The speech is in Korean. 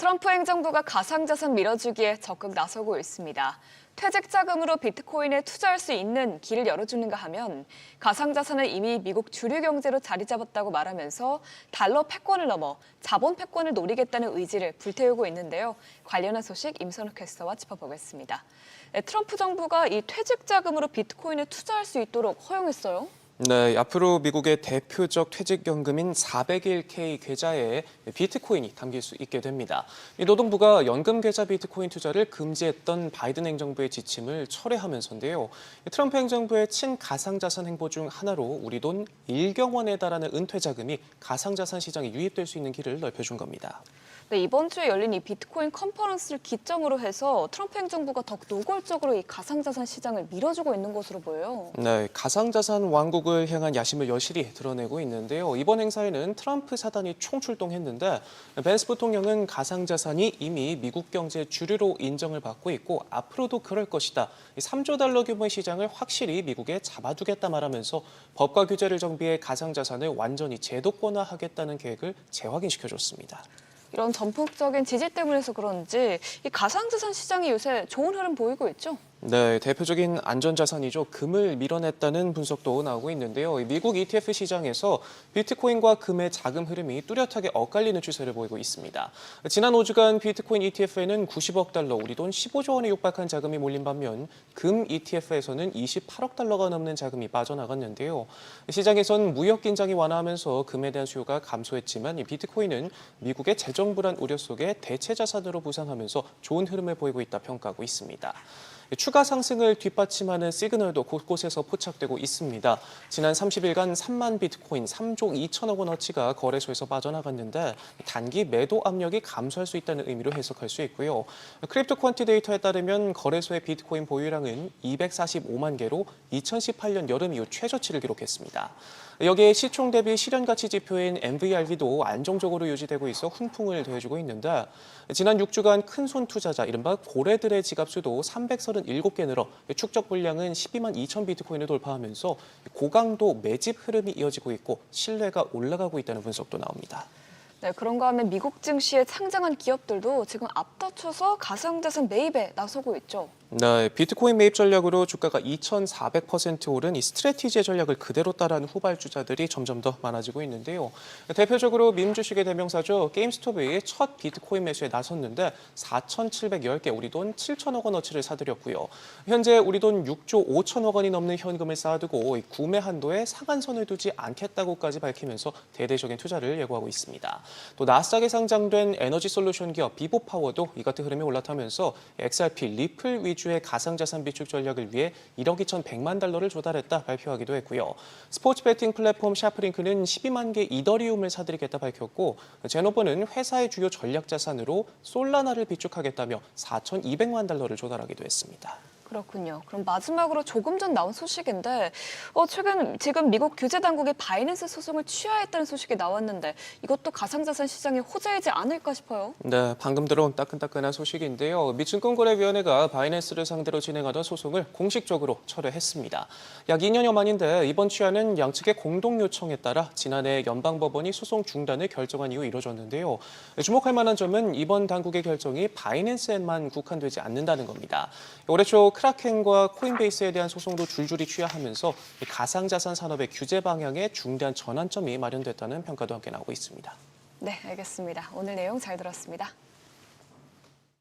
트럼프 행정부가 가상자산 밀어주기에 적극 나서고 있습니다. 퇴직 자금으로 비트코인에 투자할 수 있는 길을 열어주는가 하면 가상자산은 이미 미국 주류 경제로 자리 잡았다고 말하면서 달러 패권을 넘어 자본 패권을 노리겠다는 의지를 불태우고 있는데요. 관련한 소식 임선욱 캐스터와 짚어보겠습니다. 네, 트럼프 정부가 이 퇴직 자금으로 비트코인에 투자할 수 있도록 허용했어요. 네, 앞으로 미국의 대표적 퇴직연금인 401k 계좌에 비트코인이 담길 수 있게 됩니다. 이 노동부가 연금 계좌 비트코인 투자를 금지했던 바이든 행정부의 지침을 철회하면서인데요. 트럼프 행정부의 친가상자산 행보 중 하나로 우리 돈 1경 원에 달하는 은퇴 자금이 가상자산 시장에 유입될 수 있는 길을 넓혀준 겁니다. 네, 이번 주에 열린 이 비트코인 컨퍼런스를 기점으로 해서 트럼프 행정부가 더욱 노골적으로 이 가상자산 시장을 밀어주고 있는 것으로 보여요. 네, 가상자산 왕국 을 향한 야심을 여실히 드러내고 있는데요. 이번 행사에는 트럼프 사단이 총출동했는데 벤스 부통령은 가상자산이 이미 미국 경제 주류로 인정을 받고 있고 앞으로도 그럴 것이다. 3조 달러 규모의 시장을 확실히 미국에 잡아두겠다 말하면서 법과 규제를 정비해 가상자산을 완전히 제도권화하겠다는 계획을 재확인시켜줬습니다. 이런 전폭적인 지지 때문에서 그런지 이 가상자산 시장이 요새 좋은 흐름 보이고 있죠. 네, 대표적인 안전자산이죠. 금을 밀어냈다는 분석도 나오고 있는데요. 미국 ETF 시장에서 비트코인과 금의 자금 흐름이 뚜렷하게 엇갈리는 추세를 보이고 있습니다. 지난 5주간 비트코인 ETF에는 90억 달러, 우리 돈 15조 원에 육박한 자금이 몰린 반면 금 ETF에서는 28억 달러가 넘는 자금이 빠져나갔는데요. 시장에선 무역 긴장이 완화하면서 금에 대한 수요가 감소했지만 이 비트코인은 미국의 재정 불안 우려 속에 대체 자산으로 부상하면서 좋은 흐름을 보이고 있다 평가하고 있습니다. 추가 상승을 뒷받침하는 시그널도 곳곳에서 포착되고 있습니다. 지난 30일간 3만 비트코인 3조 2천억 원어치가 거래소에서 빠져나갔는데 단기 매도 압력이 감소할 수 있다는 의미로 해석할 수 있고요. 크립토 퀀티 데이터에 따르면 거래소의 비트코인 보유량은 245만 개로 2018년 여름 이후 최저치를 기록했습니다. 여기에 시총 대비 실현 가치 지표인 MVRV도 안정적으로 유지되고 있어 훈풍을 더해주고 있는데 지난 6주간 큰 손 투자자 이른바 고래들의 지갑 수도 337개 늘어 축적 물량은 12만 2천 비트코인을 돌파하면서 고강도 매집 흐름이 이어지고 있고 신뢰가 올라가고 있다는 분석도 나옵니다. 네, 그런가 하면 미국 증시에 상장한 기업들도 지금 앞다쳐서 가상자산 매입에 나서고 있죠. 네, 비트코인 매입 전략으로 주가가 2,400% 오른 이 스트레티지의 전략을 그대로 따라하는 후발주자들이 점점 더 많아지고 있는데요. 대표적으로 밈 주식의 대명사죠. 게임스톱이 첫 비트코인 매수에 나섰는데 4,710개 우리 돈 7천억 원어치를 사들였고요. 현재 우리 돈 6조 5천억 원이 넘는 현금을 쌓아두고 이 구매 한도에 상한선을 두지 않겠다고까지 밝히면서 대대적인 투자를 예고하고 있습니다. 또 나스닥에 상장된 에너지 솔루션 기업 비보파워도 이 같은 흐름이 올라타면서 XRP 리플 위주 의 가상자산 비축 전략을 위해 1억 2,100만 달러를 조달했다 발표하기도 했고요. 스포츠 베팅 플랫폼 샤프링크는 12만 개 이더리움을 사들이겠다 밝혔고 제노버는 회사의 주요 전략 자산으로 솔라나를 비축하겠다며 4,200만 달러를 조달하기도 했습니다. 그렇군요. 그럼 마지막으로 조금 전 나온 소식인데 어, 최근 지금 미국 규제 당국이 바이낸스 소송을 취하했다는 소식이 나왔는데 이것도 가상자산 시장에 호재이지 않을까 싶어요. 네, 방금 들어온 따끈따끈한 소식인데요. 미 증권거래위원회가 바이낸스를 상대로 진행하던 소송을 공식적으로 철회했습니다. 약 2년여 만인데 이번 취하는 양측의 공동 요청에 따라 지난해 연방법원이 소송 중단을 결정한 이후 이뤄졌는데요. 주목할 만한 점은 이번 당국의 결정이 바이낸스에만 국한되지 않는다는 겁니다. 올해 초 크라켄과 코인베이스에 대한 소송도 줄줄이 취하하면서 가상자산 산업의 규제 방향에 중대한 전환점이 마련됐다는 평가도 함께 나오고 있습니다. 네, 알겠습니다. 오늘 내용 잘 들었습니다.